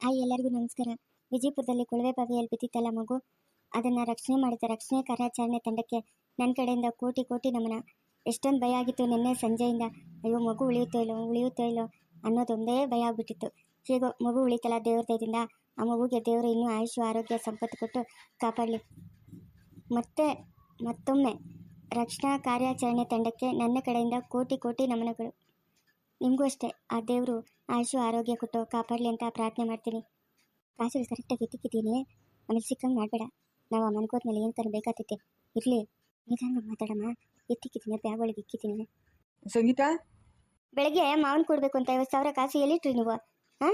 Hi ಎಲ್ಲರಿಗೂ ನಮಸ್ಕಾರ. ವಿಜಯಪುರದಲ್ಲಿ ಕೊಳವೆ ಬಾವಿಯಲ್ಲಿ ಬಿದ್ದಿತ್ತಲ್ಲ ಮಗು? ಅದನ್ನು ರಕ್ಷಣೆ ಮಾಡಿದ ರಕ್ಷಣೆ ಕಾರ್ಯಾಚರಣೆ ತಂಡಕ್ಕೆ ನನ್ನ ಕಡೆಯಿಂದ ಕೋಟಿ ಕೋಟಿ ನಮನ. ಎಷ್ಟೊಂದು ಭಯ ಆಗಿತ್ತು ನಿನ್ನೆ ಸಂಜೆಯಿಂದ. ಅಯ್ಯೋ, ಮಗು ಉಳಿಯುತ್ತೋ ಇಲ್ಲೋ ಉಳಿಯುತ್ತೋ ಇಲ್ಲೋ ಅನ್ನೋದೊಂದೇ ಭಯ ಆಗ್ಬಿಟ್ಟಿತ್ತು. ಹೀಗೋ, ಮಗು ಉಳಿತಲ್ಲ ದೇವ್ರ ದಯದಿಂದ. ಆ ಮಗುಗೆ ದೇವರು ಇನ್ನೂ ಆಯುಷು, ಆರೋಗ್ಯ, ಸಂಪತ್ತು ಕೊಟ್ಟು ಕಾಪಾಡಲಿ. ಮತ್ತೆ, ಮತ್ತೊಮ್ಮೆ ರಕ್ಷಣಾ ಕಾರ್ಯಾಚರಣೆ ತಂಡಕ್ಕೆ ನನ್ನ ಕಡೆಯಿಂದ ಕೋಟಿ ಕೋಟಿ ನಮನಗಳು. ನಿಮಗೂ ಅಷ್ಟೇ. ಆ ದೇವರು ಆಯುಷು ಆರೋಗ್ಯ ಕೊಟ್ಟು ಕಾಪಾಡಲಿ ಅಂತ ಪ್ರಾರ್ಥನೆ ಮಾಡ್ತೀನಿ. ಕಾಸು ಕರೆಕ್ಟಾಗಿ ಎತ್ತಿಕ್ಕಿದ್ದೀನಿ. ಆಮೇಲೆ ಸಿಕ್ಕಂಗೆ ಮಾಡಬೇಡ. ನಾವು ಆ ಮನ್ಕೋದ್ಮೇಲೆ ಏನು ತರ ಬೇಕಾಗ್ತೈತೆ ಇರಲಿ. ನಿಧಾನವಾಗಿ ಮಾತಾಡಮ್ಮ. ಎತ್ತಿಕ್ಕಿದ್ದೀನಿ ಬ್ಯಾಗ್ ಒಳಗೆ ಇಕ್ಕಿದ್ದೀನಿ. ಸಂಗೀತ? ಬೆಳಗ್ಗೆ ಮಾವನ್ ಕೊಡಬೇಕು ಅಂತ ಐವತ್ತು ಸಾವಿರ ಕಾಸು ಎಲ್ಲಿಟ್ರಿ ನೀವು? ಹಾ?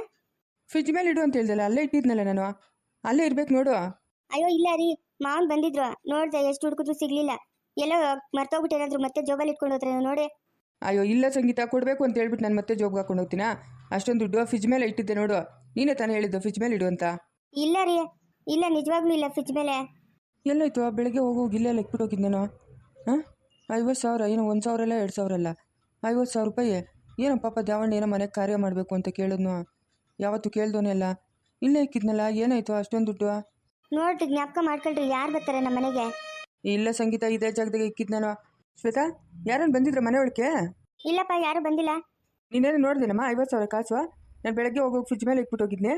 ಫ್ರಿಜ್ ಮೇಲೆ ಇಡು ಅಂತ ಹೇಳ್ದಲ್ಲ ಅಲ್ಲೇ ಇಟ್ಟಿದ್ನಲ್ಲ ನಾನು. ಅಲ್ಲೇ ಇರ್ಬೇಕು ನೋಡು. ಅಯ್ಯೋ ಇಲ್ಲ ರೀ. ಮಾವನ್ ಬಂದಿದ್ರು. ನೋಡ್ದೆ ಎಷ್ಟು ಹುಡುಕಿದ್ರು ಸಿಗ್ಲಿಲ್ಲ. ಎಲ್ಲೋ ಮರ್ತೋಗ್ಬಿಟ್ಟು ಏನಾದ್ರು ಮತ್ತೆ ಜೋಬಲ್ಲಿ ಇಟ್ಕೊಂಡು ಹೋದ್ರೆ ನೋಡಿ. ಅಯ್ಯೋ ಇಲ್ಲ ಸಂಗೀತ ಕೊಡಬೇಕು ಅಂತ ಹೇಳ್ಬಿಟ್ಟು ನಾನು ಮತ್ತೆ ಜೋಬ್ಗೆ ಹಾಕೊಂಡು ಹೋಗ್ತೀನಾ? ಅಷ್ಟೊಂದು ದುಡ್ಡು ಫ್ರಿಜ್ ಮೇಲೆ ಇಟ್ಟಿದ್ದೆ ನೋಡು. ನೀನೇ ತಾನೇ ಹೇಳಿದ್ದು ಫ್ರಿಜ್ ಮೇಲೆ ಇಡು ಅಂತ. ಇಲ್ಲ ರೀ. ಇಲ್ಲ ನಿಜವಾಗ್ಲೂ ಇಲ್ಲ ಫ್ರಿಜ್ ಮೇಲೆ. ಎಲ್ಲೋಯ್ತು? ಬೆಳಗ್ಗೆ ಹೋಗೋಗಿ ಇಲ್ಲೇ ಇಟ್ಬಿಟ್ಟು ಹೋಗಿದ್ದು ನಾನು ಹಾಂ? ಐವತ್ತು ಸಾವಿರ ಏನೋ ಒಂದು ಸಾವಿರ ಅಲ್ಲ ಎರಡು ಸಾವಿರ ಅಲ್ಲ? ಐವತ್ತು ಸಾವಿರ ರೂಪಾಯಿ? ಏನೋ ಪಾಪ ದಾವಣ್ಣ ಏನೋ ಮನೆಗೆ ಕಾರ್ಯ ಮಾಡಬೇಕು ಅಂತ ಕೇಳಿದ್ನು? ಯಾವತ್ತು ಕೇಳ್ದೋನೆಲ್ಲ ಇಲ್ಲೇ ಇಕ್ಕಿದ್ನಲ್ಲ ಏನಾಯ್ತು ಅಷ್ಟೊಂದು ದುಡ್ಡು? ನೋಡ್ರಿ ಜ್ಞಾಪಕ ಮಾಡ್ಕೊಳ್ರಿ ಯಾರು ಬರ್ತಾರೆ ನಮ್ಮ ಮನೆಗೆ? ಇಲ್ಲ ಸಂಗೀತ ಇದೇ ಜಾಗದಾಗ ಇಕ್ಕಿದ್ ನಾನು ಶ್ವೇತಾ ಯಾರನ್ನು ಬಂದಿದ್ರ ಮನೆ ಒಳಕ್ಕೆ? ಇಲ್ಲಪ್ಪ ಯಾರು ಬಂದಿಲ್ಲ. ನೀನೇನು ನೋಡ್ದೇನಮ್ಮ ಐವತ್ತು ಸಾವಿರ ಕಾಸು. ನಾನು ಬೆಳಗ್ಗೆ ಹೋಗೋಗಿ ಫ್ರಿಜ್ ಮೇಲೆ ಇಟ್ಬಿಟ್ಟು ಹೋಗಿದ್ನೆ.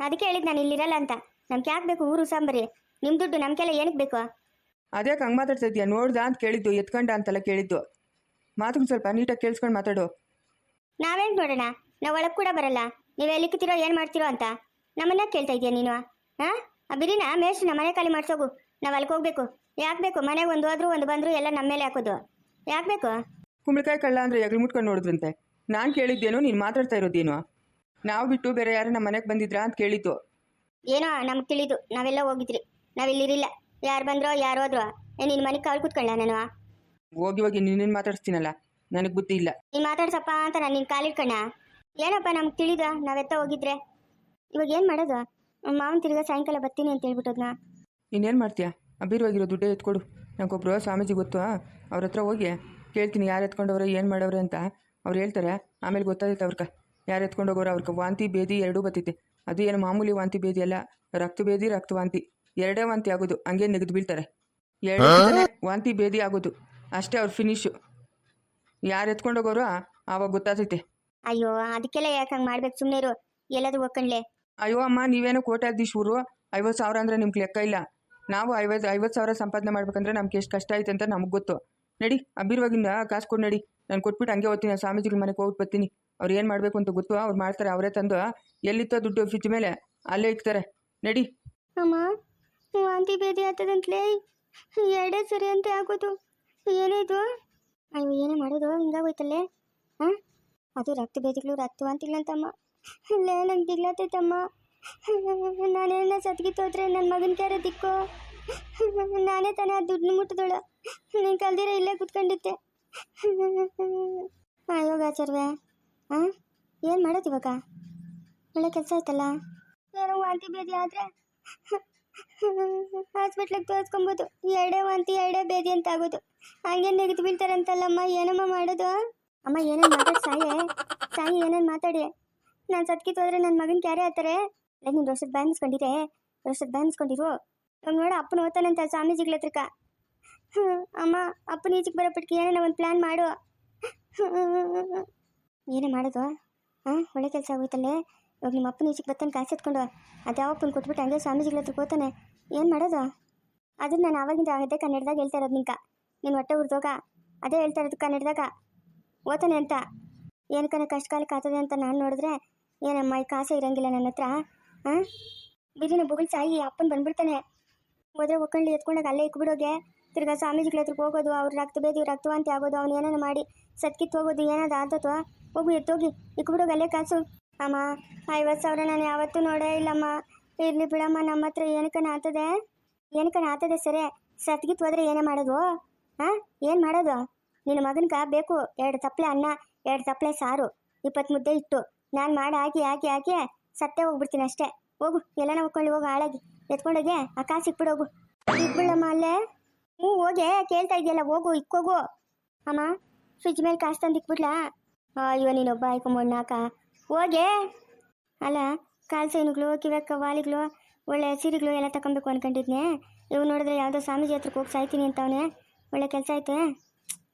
ಅದಕ್ಕೆ ಹೇಳಿದ್ ನಾನು ಇಲ್ಲಿರಲ್ಲ ಅಂತ. ನಮ್ಗೆ ಯಾಕೆ ಬೇಕು ಊರು ಸಾಂಬಾರಿ? ನಿಮ್ಮ ದುಡ್ಡು ನಮ್ಗೆಲ್ಲ ಏನಕ್ಕೆ ಬೇಕು? ಅದ್ಯಾಕೆ ಹಂಗೆ ಮಾತಾಡ್ತಾ ಇದೀಯ ನೋಡ್ದ ಅಂತ ಕೇಳಿದ್ದು ಎತ್ಕೊಂಡ ಅಂತೆಲ್ಲ ಕೇಳಿದ್ದು. ಮಾತು ಸ್ವಲ್ಪ ನೀಟಾಗಿ ಕೇಳಿಸ್ಕೊಂಡು ಮಾತಾಡು. ನಾವೇನ್ ನೋಡೋಣ? ನಾವು ಒಳಗೆ ಕೂಡ ಬರಲ್ಲ. ನೀವು ಎಲ್ಲಿಕ್ಕಿರೋ ಏನು ಮಾಡ್ತಿರೋ ಅಂತ. ನಮ್ಮನ್ನ ಕೇಳ್ತಾ ಇದೀಯ ನೀನು? ಹಾಂ ಆ ಬಿರಿನ ಮೇಷ್ಟ್ರು ನಮ್ಮ ಮನೆ ಖಾಲಿ ಮಾಡ್ಸೋಗು. ನಾವು ಅಲ್ಲಿಗೆ ಹೋಗ್ಬೇಕು. ಯಾಕೆ ಬೇಕು? ಮನೆಗೆ ಒಂದು ಹೋದ್ರು ಒಂದು ಬಂದ್ರು ಎಲ್ಲ ನಮ್ಮ ಮೇಲೆ ಹಾಕೋದು. ಯಾಕೆ ಬೇಕು? ಕುಂಬಳಕಾಯಿ ಕಳ್ಳ ಅಂದರೆ ಎಗ್ಳು ಮುಟ್ಕೊಂಡು ನೋಡಿದ್ರಂತೆ. ನಾನು ಕೇಳಿದ್ದೇನು ನೀನು ಮಾತಾಡ್ತಾ ಇರೋದೇನು? ನಾವು ಬಿಟ್ಟು ಬೇರೆ ಯಾರು ನಮ್ಮ ಮನೆಗೆ ಬಂದಿದ್ರಾ ಅಂತ ಕೇಳಿದ್ದು. ಏನೋ ನಮ್ಗೆ ತಿಳಿದು ನಾವೆಲ್ಲ ಹೋಗಿದ್ರಿ. ನಾವಿಲ್ಲಿರಿಲ್ಲ ಯಾರು ಬಂದ್ರೋ ಯಾರು ಹೋದ್ರು. ಏ ನಿನ್ನ ಮನೆಗೆ ಕಾಲ್ ಕೂತ್ಕೊಳ್ಳ ನಾನು? ಹೋಗಿ ಹೋಗಿ ನಿನ್ ಮಾತಾಡಿಸ್ತೀನಲ್ಲ. ನನಗೆ ಬುದ್ಧಿ ಇಲ್ಲ. ನೀನು ಮಾತಾಡ್ಸಪ್ಪ ಅಂತ ನಾನು ನಿನ್ನ ಕಾಲಿಟ್ಕಣ್ಣ ಏನಪ್ಪ ನಮ್ಗೆ ತಿಳಿದ? ನಾವೆತ್ತ ಹೋಗಿದ್ರೆ. ಇವಾಗ ಏನು ಮಾಡೋದು? ಮಾವನ್ ತಿರ್ಗಾ ಸಾಯಂಕಾಲ ಬರ್ತೀನಿ ಅಂತ ಹೇಳ್ಬಿಟ್ಟದ್ನ. ಇನ್ನೇನು ಮಾಡ್ತೀಯಾ? ಅಭೀರ್ವಾಗಿರೋ ದುಡ್ಡೇ ಎತ್ಕೊಡು. ನಂಗೊಬ್ರು ಸ್ವಾಮೀಜಿ ಗೊತ್ತು? ಅವ್ರ ಹತ್ರ ಹೋಗಿ ಕೇಳ್ತೀನಿ ಯಾರು ಎತ್ಕೊಂಡವ್ರೆ ಏನು ಮಾಡವ್ರೆ ಅಂತ. ಅವ್ರು ಹೇಳ್ತಾರೆ ಆಮೇಲೆ ಗೊತ್ತಾಗುತ್ತೆ ಅವ್ರಕ. ಯಾರು ಎತ್ಕೊಂಡು ಹೋಗೋರು ಅವ್ರಿಗೆ ವಾಂತಿ ಬೇದಿ ಎರಡೂ ಬರ್ತೈತೆ ಅದು ಏನು ಮಾಮೂಲಿ ವಾಂತಿ ಬೇದಿ ಅಲ್ಲ. ರಕ್ತ ಬೇದಿ ರಕ್ತ ವಾಂತಿ. ಎರಡೇ ವಾಂತಿ ಆಗೋದು. ಹಂಗೆ ನೆಗೆದು ಬೀಳ್ತಾರೆ. ಎರಡೇ ವಾಂತಿ ಬೇದಿ ಆಗೋದು. ಅಷ್ಟೇ ಅವ್ರ ಫಿನಿಶು ಯಾರು ಎತ್ಕೊಂಡೋಗೋರು ಆವಾಗ ಗೊತ್ತಾಗ್ತೈತೆ ಅಯ್ಯೋ ಅದಕ್ಕೆಲ್ಲ ಯಾಕೆ ಹಂಗೆ ಮಾಡ್ಬೇಕು ಸುಮ್ಮನೆ ಇರು. ಎಲ್ಲದೂ ಹೋಗ್ಕಣ್ಲೆ ಅಯ್ಯೋ ಅಮ್ಮ ನೀವೇನೋ ಕೋಟ್ಯಾಧೀಶ್ವರು ಐವತ್ತು ಸಾವಿರ ಅಂದರೆ ನಿಮ್ಗೆ ಲೆಕ್ಕ ಇಲ್ಲ. ನಾವು ಐವತ್ತು ಐವತ್ತು ಸಾವಿರ ಸಂಪಾದನೆ ಮಾಡ್ಬೇಕಂದ್ರೆ ನಮ್ಗೆ ಎಷ್ಟು ಕಷ್ಟ ಐತೆ ಅಂತ ನಮಗೆ ಗೊತ್ತು. ನಡಿ ಅಬ್ಬಿರುವಾಗಿಂದ ಕಾಸು ಕೊಡು ನಡಿ. ನಾನು ಕೊಟ್ಬಿಟ್ಟು ಹಂಗೆ ಓದ್ತೀನಿ ಸ್ವಾಮೀಜಿಗಳ ಮನೆಗೆ ಹೋಗ್ಬಿಟ್ಟು ಬರ್ತೀನಿ. ಅವ್ರು ಏನು ಮಾಡಬೇಕು ಅಂತ ಗೊತ್ತು ಅವ್ರು ಮಾಡ್ತಾರೆ, ಅವರೇ ತಂದು ಎಲ್ಲಿತ್ತೋ ದುಡ್ಡು ಫ್ರಿಜ್ ಮೇಲೆ, ಅಲ್ಲೇ ಇಕ್ತಾರೆ. ನಡಿ. ಅಮ್ಮ ವಾಂತಿ ಭೇದಿ ಆಗ್ತದಂತಲೇ ಎರಡೇ ಸರಿ ಅಂತ ಆಗೋದು. ಏನೇದು ಅಯ್ಯೋ, ಏನೇ ಮಾಡೋದು? ಹಿಂಗಾಗೋಯ್ತಲ್ಲೇ? ಹಾಂ? ಅದು ರಕ್ತ ಭೇದಿಗಳು ರಕ್ತ ವಾಂತಿಗಳಂತಮ್ಮ ಅಲ್ಲೇ ನಂಗೆ ದಿಗ್ಲಾತೈತಮ್ಮ ನಾನೇನ ಸತ್ಗಿತ್ತೋದ್ರೆ ನನ್ನ ಮಗನ ಕ್ಯಾರೆ ದಿಕ್ಕು. ನಾನೇ ತಾನೇ ಆ ದುಡ್ಡು ಮುಟ್ಟಿದೋಳು ನೀನು ಕಲ್ದಿರ ಇಲ್ಲೇ ಕುತ್ಕೊಂಡಿದ್ದೆ. ಅಯ್ಯೋ ಗಾಚರ್ವೆ ಹಾಂ ಏನು ಮಾಡೋದು ಇವಾಗ? ಒಳ್ಳೆ ಕೆಲಸ ಆಯ್ತಲ್ಲ? ಏನೋ ವಾಂತಿ ಬೇದಿ ಆದರೆ ಹಾಸ್ಪಿಟ್ಲಿಗೆ ತೋರಿಸ್ಕೊಬೋದು. ಎರಡೇ ವಾಂತಿ, ಎರಡೇ ಬೇದಿ ಅಂತ ಆಗೋದು. ಹಂಗೆ ನೆಗೆದು ಬೀಳ್ತಾರಂತಲ್ಲಮ್ಮ, ಏನಮ್ಮ ಮಾಡೋದು? ಅಮ್ಮ, ಏನೇನು ಮಾತಾಡಿ, ಸಾಯೇ? ಸಾಯಿ, ಏನೇನು ಮಾತಾಡಿ? ನಾನು ಸತ್ಕಿತ್ತು ಹೋದ್ರೆ ನನ್ನ ಮಗನ ಕ್ಯಾರೆ ಆತಾರೆ ಅಲ್ಲ ನೀನು ವರ್ಷದ ಬ್ಯಾನ್ಸ್ಕೊಂಡಿರೆ ವರ್ಷದ ಬ್ಯಾನ್ಸ್ಕೊಂಡಿರು ಇವಾಗ ನೋಡ, ಅಪ್ಪನ ಓದ್ತಾನಂತ ಸ್ವಾಮೀಜಿಗಳ ಹತ್ರಕ್ಕ. ಹ್ಞೂ ಅಮ್ಮ, ಅಪ್ಪನ ಈಚೆಗೆ ಬರೋಪಟ್ಟಿಗೆ ಏನೇನೋ ಒಂದು ಪ್ಲ್ಯಾನ್ ಮಾಡು. ಏನೇ ಮಾಡೋದು? ಹಾಂ, ಒಳ್ಳೆ ಕೆಲಸ ಆಗೋಯ್ತಲ್ಲೇ. ಇವಾಗ ನಿಮ್ಮ ಅಪ್ಪನ ಈಚೆಗೆ ಬರ್ತಾನೆ ಕಾಸು ಎತ್ಕೊಂಡು, ಅದು ಯಾವಪ್ಪನ ಕೊಟ್ಬಿಟ್ಟು ಹಂಗೆ ಸ್ವಾಮೀಜಿಗಳ ಹತ್ರ ಹೋಗ್ತಾನೆ. ಏನು ಮಾಡೋದು? ಅದನ್ನ ನಾನು ಆವಾಗಿಂದ ಅದೇ ಕನ್ನಡದಾಗ ಹೇಳ್ತಾ ಇರೋದು ನಿಂಕ ನೀನು ಹೊಟ್ಟೆ ಹುರಿದೋಗ ಅದೇ ಹೇಳ್ತಾ ಇರೋದು ಕನ್ನಡದಾಗ. ಓದ್ತಾನೆ ಅಂತ. ಏನಕ್ಕನ ಕಷ್ಟ ಕಾಲಕ್ಕೆ ಆಗ್ತದೆ ಅಂತ ನಾನು ನೋಡಿದ್ರೆ, ಏನಮ್ಮ, ಈ ಕಾಸು ಇರಂಗಿಲ್ಲ ನನ್ನ ಹತ್ರ. ಹಾಂ? ಬಿರಿನ ಬುಗುಳ್ ಸಾಯಿ ಅಪ್ಪನ ಬಂದ್ಬಿಡ್ತಾನೆ. ಹೋದ್ರೆ ಒಕ್ಕಂಡಿ ಎತ್ಕೊಂಡಾಗ ಅಲ್ಲೇ ಇಕ್ಬಿಡೋಗೆ. ತಿರ್ಗಾ ಸ್ವಾಮೀಜಿಗಳ ಹತ್ರಕ್ಕೆ ಹೋಗೋದು, ಅವ್ರ ರಕ್ತ ಬೇದಿ ರಕ್ತವಾಂತಿ ಆಗೋದು, ಅವ್ನು ಏನಾನ ಮಾಡಿ ಸತ್ಕಿತ್ತು ಹೋಗೋದು ಏನಾದ್ರು ಆದತ್ವ ಹೋಗು ಎತ್ತೋಗಿ, ಇಕ್ಬಿಡೋಗ ಅಲ್ಲೇ ಕಾಸು. ಅಮ್ಮ, ಐವತ್ತು ಸಾವಿರ ನಾನು ಯಾವತ್ತೂ ನೋಡೇ ಇಲ್ಲಮ್ಮ. ಇರ್ಲಿ ಬಿಡಮ್ಮ ನಮ್ಮ ಹತ್ರ ಏನಕ್ಕನ ಆತದೆ ಏನಕ್ಕನ ಆತದೆ ಸರಿ? ಸತ್ಗಿತ್ತು ಹೋದ್ರೆ ಏನೇ ಮಾಡೋದು? ಹಾಂ? ಏನು ಮಾಡೋದು? ನಿನ್ನ ಮಗನ್ಗ ಬೇಕು, ಎರಡು ತಪ್ಪಲೆ ಅನ್ನ, ಎರಡು ತಪ್ಪಲೆ ಸಾರು, ಇಪ್ಪತ್ತು ಮುದ್ದೆ ಇಟ್ಟು. ನಾನು ಮಾಡಿ, ಹಾಕಿ ಹಾಕಿ ಹಾಕಿ. ಸತ್ತೇ ಹೋಗ್ಬಿಡ್ತೀನಿ ಅಷ್ಟೇ. ಹೋಗು ಎಲ್ಲ ಹೋಗ್ಕೊಂಡು ಹೋಗು, ಹಾಳಾಗಿ. ಎತ್ಕೊಂಡೋಗೆ, ಆ ಕಾಸು ಹೋಗು. ಇಕ್ಬಿಡಮ್ಮ ಅಲ್ಲೇ. ಹ್ಞೂ, ಹೋಗೆ, ಕೇಳ್ತಾ ಇದೆಯಲ್ಲ, ಹೋಗು ಇಕ್ಕೋಗು ಅಮ್ಮ ಫ್ರಿಜ್ ಮೇಲೆ ಕಾಸು ತಂದು ಇಕ್ಬಿಡ್ಲಾ? ಅಯ್ಯೋ, ನೀನೊಬ್ಬ ಆಯ್ಕೊಂಬಣ್ಣಾಕ ಹೋಗೆ. ಅಲ್ಲ, ಕಾಲು ಸೈನುಗಳು ಕಿವಕ್ಕ ವಾಲಿಗಳು, ಒಳ್ಳೆ ಸೀರೆಗಳು ಎಲ್ಲ ತಗೊಬೇಕು ಅನ್ಕೊಂಡಿದ್ನೆ. ಇವ್ ನೋಡಿದ್ರೆ ಯಾವುದೋ ಸ್ವಾಮೀಜಿ ಹತ್ರಕ್ಕೆ ಹೋಗಿ ಸಾಯ್ತೀನಿ ಅಂತವನೆ. ಒಳ್ಳೆ ಕೆಲಸ ಐತೆ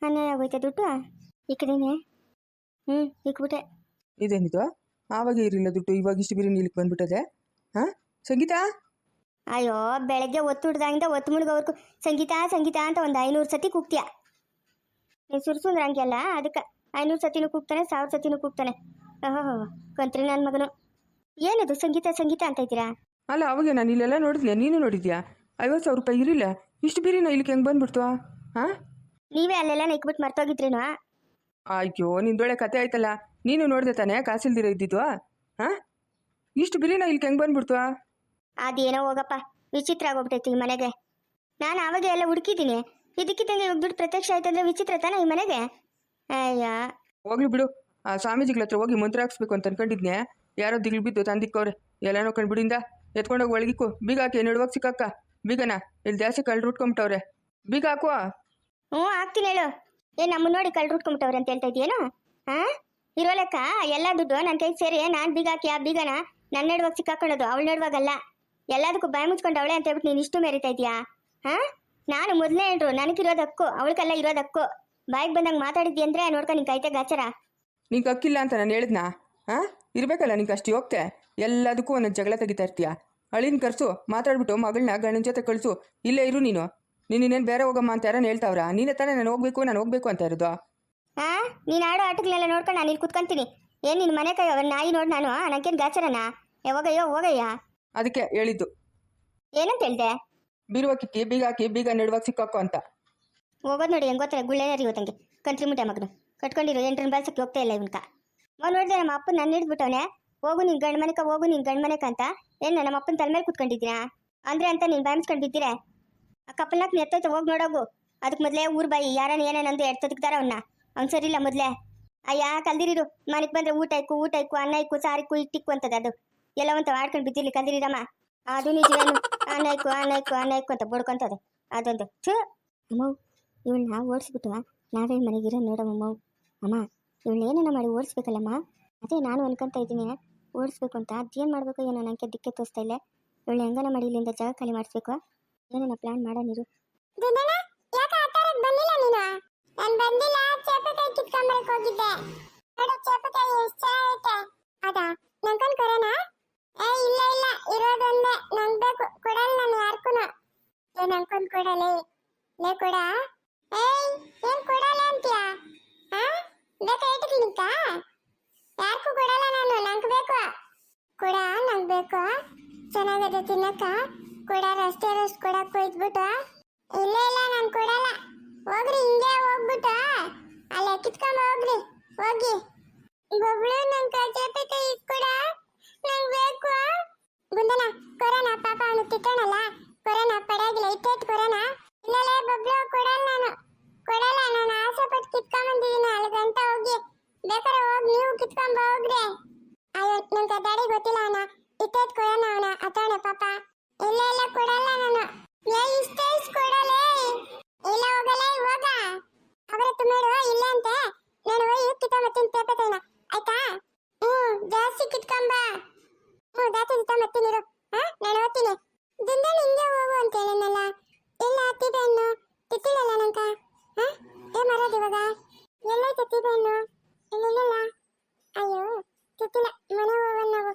ಅನ್ಯಾಯ ಆಗೋಯ್ತೆ ದುಡ್ಡು? ಇಕ್ಕಿದ್ದೀನಿ ಹ್ಞೂ, ಇಕ್ಬಿಟ್ಟೆ. ಇದೇನಿದು? ಆವಾಗ ಇರಲಿಲ್ಲ ದುಡ್ಡು. ಇವಾಗ ಇಷ್ಟು ಬಿರಿ ನೀಲಿಕ್ಕೆ ಬಂದ್ಬಿಟ್ಟದೆ. ಹಾಂ? ಸಂಗೀತ? ಅಯ್ಯೋ ಬೆಳಗ್ಗೆ ಒತ್ತು ಹಿಡ್ದಂಗೆ ಒತ್ತು ಮುಳುಗೋವರೆಗೂ ಸಂಗೀತ ಸಂಗೀತ ಅಂತ ಒಂದು ಐನೂರು ಸತಿ ಕೂಗ್ತೀಯ. ನೀನು ಸುರ್ಸುಂದ್ರೆ ಹಂಗೆಲ್ಲ ಅದಕ್ಕೆ ಐನೂರು ಸತಿನೂ ಕೂಗ್ತಾನೆ ಸಾವಿರ ಸತಿನೂ ಕೂಗ್ತಾನೆ. ಓಹೋ ಕಂತ್ರಿ ನನ್ನ ಮಗನು. ಏನದು ಸಂಗೀತ ಸಂಗೀತ ಅಂತ ಇದ್ದೀರಾ? ಅಲ್ಲ ಅವಾಗ ನಾನು ಇಲ್ಲೆಲ್ಲ ನೋಡಿದ್ಯಾ ನೀನು ನೋಡಿದ್ಯಾ? ಐವತ್ತು ಸಾವಿರ ರೂಪಾಯಿ ಇರಲಿಲ್ಲ. ಇಷ್ಟು ಬಿರಿನ ಇಲ್ಲಿಗೆ ಹೆಂಗೆ ಬಂದ್ಬಿಡ್ತು ಹಾಂ ನೀವೇ ಅಲ್ಲೆಲ್ಲ ನೆಕ್ಬಿಟ್ಟು ಮರ್ತೋಗಿದ್ರೇನು? ಅಯ್ಯೋ ನಿಂದೊಳ್ಳೆ ಕತೆ ಆಯ್ತಲ್ಲ. ನೀನು ನೋಡಿದೆ ತಾನೆ ಕಾಸಿಲ್ದಿರ ಇದ್ದಿದ್ದು ಹಾಂ ಇಷ್ಟು ಬಿರಿನ ಇಲ್ಲಿಗೆ ಹೆಂಗೆ ಬಂದ್ಬಿಡ್ತು ಅದೇನೋ ಹೋಗಪ್ಪ ವಿಚಿತ್ರ ಆಗೋಗ್ಬಿಟ್ಟೈತಿ ಈ ಮನೆಗೆ. ನಾನು ಆವಾಗ ಎಲ್ಲ ಹುಡುಕಿದ್ದೀನಿ. ಇದಕ್ಕಿದ್ದಂಗೆ ಇವಾಗ ದುಡ್ಡು ಪ್ರತ್ಯಕ್ಷ ಆಯ್ತಂದ್ರೆ ವಿಚಿತ್ರ ತಾನೇ ಈ ಮನೆಗೆ? ಅಯ್ಯ. ಹೋಗ್ಲಿ ಬಿಡು. ಆ ಸ್ವಾಮೀಜಿಗಳ ಹತ್ರ ಹೋಗಿ ಮಂತ್ರ ಹಾಕ್ಸ್ಬೇಕು ಅಂತ ಅನ್ಕೊಂಡಿದ್ನೆ. ಯಾರೋ ದಿಗ್ಲು ಬಿದ್ದು ತಂದಿಕ್ಕವ್ರೆ. ಎಲ್ಲನೋ ಕಂಡ್ಬಿಡಿಂದ ಬಿಡಿಂದ ಎತ್ಕೊಂಡೋಗಿ ಒಳಗಿಕ್ಕು. ಬೀಗ ಹಾಕಿ ನಡುವಾಗ ಸಿಕ್ಕಕ್ಕ. ಬೀಗನ. ಇಲ್ಲಿ ಜಾಸ್ತಿ ಕಳ್ರು ಉಟ್ಕೊಂಬಿಟ್ಟವ್ರೆ. ಬೀಗ ಹಾಕುವ. ಹ್ಞೂ ಹಾಕ್ತೀನಿ ಹೇಳು. ಏ, ನಮ್ಮ ನೋಡಿ ಕಳ್ರು ಉಟ್ಕೊಂಬಿಟ್ಟವ್ರೆ ಅಂತ ಹೇಳ್ತಾ ಇದೆಯೇನು ಹಾ ಇರೋ ಲೆಕ್ಕ, ಎಲ್ಲ ದುಡ್ಡು ನನ್ನ ಕೈ ಸೇರಿ ನಾನು ಬೀಗ ಆ ಬೀಗನ ನನ್ನ ನಡುವಾಗ ಸಿಕ್ಕಾಕೊಳ್ಳೋದು ಅವಳು ನಡುವಾಗಲ್ಲ ಎಲ್ಲದಕ್ಕೂ ಬಾಯಿ ಮುಚ್ಕೊಂಡು ಅವಳೆ ಅಂತ ಹೇಳ್ಬಿಟ್ಟು ನೀನ್ ಇಷ್ಟು ಮೆರಿತಾ ಇದೀಯಾ ಹಾ ನಾನು ಮೊದಲೇ ಹೇಳ್ರು, ನನಗಿರೋದಕ್ಕೂ, ಅವಳಿಗೆಲ್ಲ ಇರೋದಕ್ಕೂ. ಬಾಯಿಗೆ ಬಂದಂಗೆ ಮಾತಾಡಿದ್ದಿ ಅಂದ್ರೆ ನೋಡ್ಕೊ ನಿನ್ ಕೈತೆ ಗಾಚರ. ನಿಂಗೆ ಅಕ್ಕಿಲ್ಲ ಅಂತ ನಾನು ಹೇಳಿದ್ನಾ? ಹಾ ಇರ್ಬೇಕಲ್ಲ ನಿಂಗೆ ಅಷ್ಟು ಹೋಗ್ತೆ ಎಲ್ಲದಕ್ಕೂ ಒಂದೊಂದು ಜಗಳ ತೆಗಿತಾ ಇರ್ತೀಯ? ಅಳಿನ ಕರ್ಸು, ಮಾತಾಡ್ಬಿಟ್ಟು ಮಗಳನ್ನ ಗಂಡನ ಜೊತೆ ಕಳಿಸು, ಇಲ್ಲೇ ಇರು ನೀನು. ನೀನು ಇನ್ನೇನು ಬೇರೆ ಹೋಗಮ್ಮ ಅಂತ ಯಾರನ್ನ ಹೇಳ್ತಾವ್ರ? ನೀನೇ ತಾನೇ ನಾನು ಹೋಗ್ಬೇಕು ನಾನು ಹೋಗ್ಬೇಕು ಅಂತ ಇರೋದು. ಹಾ ನೀನು ಆಡೋ ಆಟಗಳೆಲ್ಲ ನೋಡ್ಕೊಂಡು ನಾನು ಇಲ್ಲಿ ಕುತ್ಕೊಂತೀನಿ. ಏನು ನಿನ್ನ ಮನೆ ಕೈ ನಾಯಿ ನೋಡಿ ನಾನು? ನನಗೇನು ಗಾಚರನ? ಯಾವಾಗಯ್ಯೋ ಹೋಗಯ್ಯ ಅದಕ್ಕೆ ಹೇಳಿದ್ದು. ಏನಂತ ಹೇಳ್ದೆ? ಬೀರುವ ಕಿಕ್ಕಿ ಬೀಗ ಹಾಕಿ ಬೀಗ ನೆಡುವಾಗ ಸಿಕ್ಕಾಕೋ ಅಂತ. ಹೋಗೋದು ನೋಡಿ ಹೆಂಗ್ ಗೊತ್ತಾರೆ ಇವತ್ತು ಇವತ್ತಂಗೆ ಕಂತ್ರಿ ಮುಟ್ಟೆ ಮಗನು. ಕಟ್ಕೊಂಡಿರೋ ಎಂಟ್ರನ್ ಬಾಲ್ಸಕ್ಕೆ ಹೋಗ್ತಾ ಇಲ್ಲ ಇವನ್ಕ. ಅವ್ನು ನೋಡಿದೆ ನಮ್ಮ ಅಪ್ಪನ ನನ್ನ ಹಿಡಿದ್ಬಿಟ್ಟವನೆ ಹೋಗು ನಿನ್ ಗಂಡ ಮನೆಕ ಹೋಗು ನಿನ್ ಗಂಡ ಮನೆಕ ಅಂತ. ಏನು ನಮ್ಮ ಅಪ್ಪನ ತಲೆ ಮೇಲೆ ಕುತ್ಕೊಂಡಿದ್ದೀರಾ? ಅಂದ್ರೆ ಅಂತ ನೀನ್ ಬಾಯಿಸ್ಕೊಂಡು ಬಿದ್ದೀರೆ? ಆ ಕಪ್ಪಲ್ನಾಕ್ ಎತ್ತೈತೆ ಹೋಗಿ ನೋಡೋಗು. ಅದಕ್ಕೆ ಮೊದಲೇ ಊರ್ ಬಾಯಿ ಯಾರನ್ನ ಅಂದು ಎಡ್ತದಕ್ತಾರ ಅವನ್ನ ಅವ್ನು. ಸರಿ ಇಲ್ಲ ಮೊದಲೇ. ಅಯ್ಯ, ಕಲ್ದಿರಿರು. ಮನೆಗೆ ಬಂದ್ರೆ ಊಟ ಇಕ್ಕು ಊಟ ಇಕ್ಕು, ಅನ್ನ ಇಕ್ಕು ಸಾರಿಕ್ಕು ಇಟ್ಟಿಕ್ಕು ಅಂತದ ಅದು. ಎಲ್ಲ ಅಂತ ಮಾಡ್ಕೊಂಡು ಬಿದ್ದಿರ್ಲಿ ಕಲ್ದಿರಿರಮ್ಮ ಅದು ನಿಜವೇನು ಅನ್ನ ಇಕ್ಕು ಅನ್ನ ಇಕ್ಕು ಅನ್ನ ಇಕ್ಕು ಅಂತ ಬಡ್ಕೊಂತದೆ. ಅದೊಂದು. ಥೂ ಅಮ್ಮ ಇವಳನ್ನ ಓಡಿಸ್ಬಿಟ್ಟು ನಾವೇ ಮನೆಗಿರೋ ನೋಡಮ್ಮ ಅಮ್ಮ. ಇವಳನ್ನ ಏನೇನ ಮಾಡಿ ಓಡಿಸ್ಬೇಕಲ್ಲಮ್ಮ? ಅದೇ ನಾನು ಅನ್ಕೊಂತ ಇದ್ದೀನಿ. ಓಡಿಸ್ಬೇಕು ಅಂತ ಅದೇನು ಮಾಡಬೇಕು ಏನೋ? ನನಗೆ ದಿಕ್ಕೆ ತೋರಿಸ್ತಾ ಇಲ್ಲ. ಇವಳು ಹೆಂಗನ ಮಾಡಿ ಇಲ್ಲಿಂದ ಜಾಗ ಖಾಲಿ ಮಾಡಿಸ್ಬೇಕು? ಏನೇನ ಪ್ಲಾನ್ ಮಾಡೋನಿರು ಯಾಕೆ ಆ ಬಂದಿಲ್ಲ ನೀನು? ಬಂದಿಲ್ಲ ಹೋಗಿದ್ದೆ. ಅದಾ ಕೊರೋನಾ ಏ, ಇಲ್ಲ ಇಲ್ಲ ನಂಗೆ ಬೇಕು, ಕೊಡಲ್ಲ ನಾನು ಯಾರ್ಕೂನು. ಏ ಕೊಡ. ಏಯ್ ಹಾ ನಾನು, ನಂಗೆ ಬೇಕು. ಕೊಡ, ನಂಗೆ ಬೇಕು. ಚೆನ್ನಾಗಿದೆ ತಿನ್ನಕ್ಕ. ಕೊಡ ರಸ್ತೆ ರಸ್ಟ್ ಕೊಡಕ್ಕೆ ಹೋಯ್ದ್ಬಿಟ್ಟು ಇಲ್ಲ ಇಲ್ಲ, ನಾನು ಕೊಡಲ್ಲ. ಹೋಗ್ರಿ, ಹಿಂಗೆ ಹೋಗ್ಬಿಟ್ಟು ಅಲ್ಲೇ ಕಿತ್ಕೊಂಡು ಹೋಗ್ರಿ, ಹೋಗಿ. ಬಬ್ಳು ನನ್ ಕಚೇಪತೆ ಕೂಡ. ನಂಗ್ ಬೇಕು. ಗುಂದನ, ಕೊರೋನಾ, ಪಾಪ ಅವನು ತಿಕ್ಕಣಲ್ಲ ಕೊರೋನಾ ಪಡೆಯಾಗಿಲ್ಲ ಇಟ್ಟೈತ್ ಕೊರೋನಾ ಇಲ್ಲಲೇ ಬಬ್ಲು ಕೊಡಲ್ಲ ನಾನು ಕೊಡಲ್ಲ ನಾನು ಆಸೆ ಪಟ್ಟು ಕಿತ್ಕೊಂಡ್ ಬಂದಿದ್ದೀನಿ ಅಲ್ಲಿಗಂತ ಹೋಗಿ ಬೇಕಾದ್ರೆ ಹೋಗಿ ನೀವು ಕಿತ್ಕೊಂಡ್ ಹೋಗ್ರಿ ಅಯ್ಯೋ ನಂಗೆ ಡ್ಯಾಡಿ ಗೊತ್ತಿಲ್ಲ ಅವನ ಇಟ್ಟೈತ್ ಕೊಡೋಣ ಅವನ ಅತವಣ ಪಾಪ ಇಲ್ಲ ಇಲ್ಲ ಕೊಡಲ್ಲ ನಾನು ಏ ಇಷ್ಟೇ ಇಷ್ಟು ಕೊಡಲೇ ಇಲ್ಲ ಹೋಗಲ್ಲ ಇವಾಗ ಅವರ ಮೇಡು ಇಲ್ಲ ಅಂತೆ ನಾನು ಹೋಗಿ ಕಿತ್ಕೊಂಬತ್ತೀನಿ ಪೇಪತೈನ ಆಯ್ತಾ ಹ್ಞೂ ಜಾಸ್ತಿ ಕಿತ್ಕೊಂಬ ಹ್ಞೂ ಜಾಸ್ತಿ ಕಿತ್ಕೊಂಬತ್ತೀನಿ ಇರು ಹಾ ನಾನು ಓದ್ತೀನಿ ದಿಂದಲ್ ಹಿಂಗೆ ಹೋಗು ಅಂತ ಹೇಳಿದ್ನಲ್ಲ ಇಲ್ಲ ತಿಬೇನು ತಿತ್ತಿಲ್ಲಲ್ಲ ನಂಕ ಹಾ ಏನ್ ಮಾಡೋದು ಇವಾಗ ಎಲ್ಲೈತೆ ತಿಬೇನು ಇಲ್ಲಿಲ್ಲ ಅಯ್ಯೋ ತಿತ್ತಿಲ್ಲ ಮನೆ ಹೋಗೋಣ ನಾವು.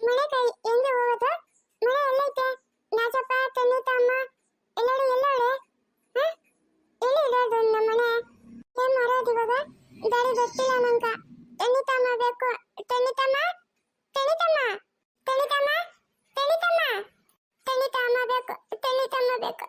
ಮನೆ ಕೈ, ಹೆಂಗೆ ಹೋಗೋದು? ಮನೆ ಎಲ್ಲೈತೆ? ನಾಚಪ್ಪ ತನ್ನಿ ತಮ್ಮ ಎಲ್ಲೋಡು ಎಲ್ಲೋಡೆ ಹಾ? ಎಲ್ಲಿ ಇರೋದು ನಮ್ಮ ಮನೆ? ಏನ್ ಮಾಡೋದು ಇವಾಗ? ದಾರಿ ಗೊತ್ತಿಲ್ಲ ನಂಕ ತನ್ನಿ ತಮ್ಮ ಬೇಕು. ತನ್ನಿ ತಮ್ಮ ತನ್ನಿ ತಮ್ಮ ತನ್ನಿ ತಮ್ಮ ತನ್ನಿ ತಮ್ಮ ತನ್ನಿ ತಮ್ಮ ಬೇಕು. ತನ್ನಿ ತಮ್ಮ ಬೇಕು.